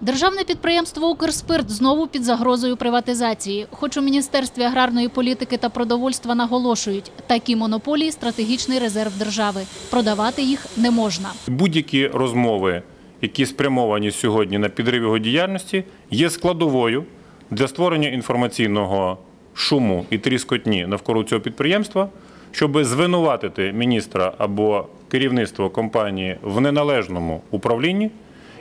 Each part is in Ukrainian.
Державне підприємство «Укрспирт» знову під загрозою приватизації. Хоч у Міністерстві аграрної політики та продовольства наголошують, такі монополії – стратегічний резерв держави. Продавати їх не можна. Будь-які розмови, які спрямовані сьогодні на підрив його діяльності, є складовою для створення інформаційного шуму і тріскотні навколо цього підприємства, щоб звинуватити міністра або керівництво компанії в неналежному управлінні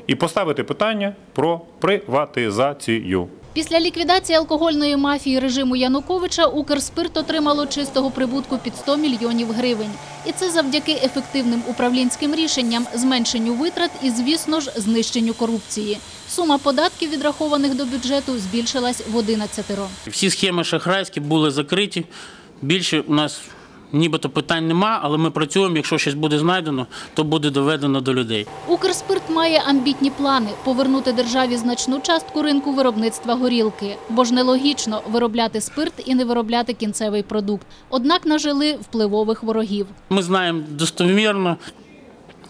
і поставити питання про приватизацію. Після ліквідації алкогольної мафії режиму Януковича «Укрспирт» отримало чистого прибутку під 100 мільйонів гривень. І це завдяки ефективним управлінським рішенням, зменшенню витрат і, звісно ж, знищенню корупції. Сума податків, відрахованих до бюджету, збільшилась в 11 Всі схеми шахрайські були закриті. Більше у нас нібито питань нема, але ми працюємо. Якщо щось буде знайдено, то буде доведено до людей. «Укрспирт» має амбітні плани – повернути державі значну частку ринку виробництва горілки. Бо ж нелогічно виробляти спирт і не виробляти кінцевий продукт. Однак нажили впливових ворогів. Ми знаємо достовірно,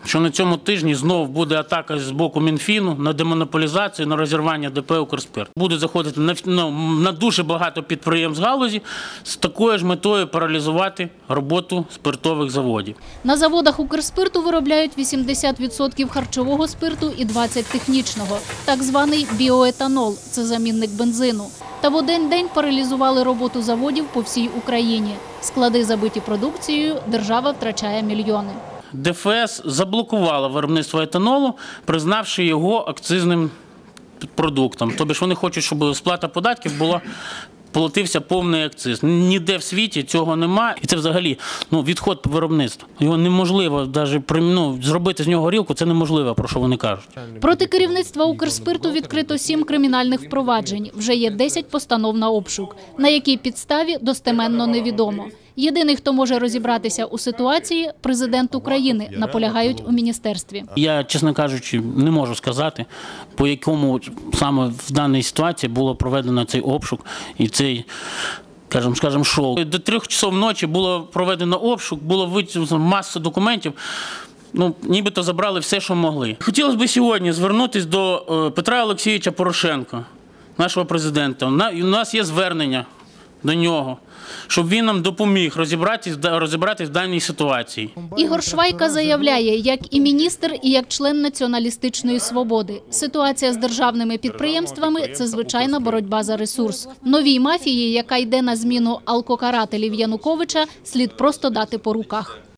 що на цьому тижні знову буде атака з боку Мінфіну на демонополізацію, на розірвання ДП «Укрспирт». Буде заходити на, ну, на дуже багато підприємств галузі з такою ж метою паралізувати роботу спиртових заводів. На заводах «Укрспирту» виробляють 80% харчового спирту і 20% технічного. Так званий біоетанол – це замінник бензину. Та в один день паралізували роботу заводів по всій Україні. Склади забиті продукцією, держава втрачає мільйони. ДФС заблокувала виробництво етанолу, признавши його акцизним продуктом. Тобто вони хочуть, щоб сплата податків була. Платився повний акциз. Ніде в світі цього немає. І це взагалі ну, відход виробництва. Його неможливо навіть ну, зробити з нього горілку, це неможливо, про що вони кажуть. Проти керівництва «Укрспирту» відкрито сім кримінальних впроваджень. Вже є 10 постанов на обшук. На якій підставі – достеменно невідомо. Єдиний, хто може розібратися у ситуації – президент України, наполягають у міністерстві. Я, чесно кажучи, не можу сказати, по якому саме в даній ситуації було проведено цей обшук і цей. Кажемо, скажем, шоу. До трьох часов ночі було проведено обшук, було витягнуто маса документів. Ну, нібито забрали все, що могли. Хотілося б сьогодні звернутися до е, Петра Олексійовича Порошенка, нашого президента. У нас є звернення до нього, щоб він нам допоміг розібратись, розібратись в даній ситуації. Ігор Швайка заявляє, як і міністр, і як член націоналістичної свободи. Ситуація з державними підприємствами – це звичайна боротьба за ресурс. Новій мафії, яка йде на зміну алкокарателів Януковича, слід просто дати по руках.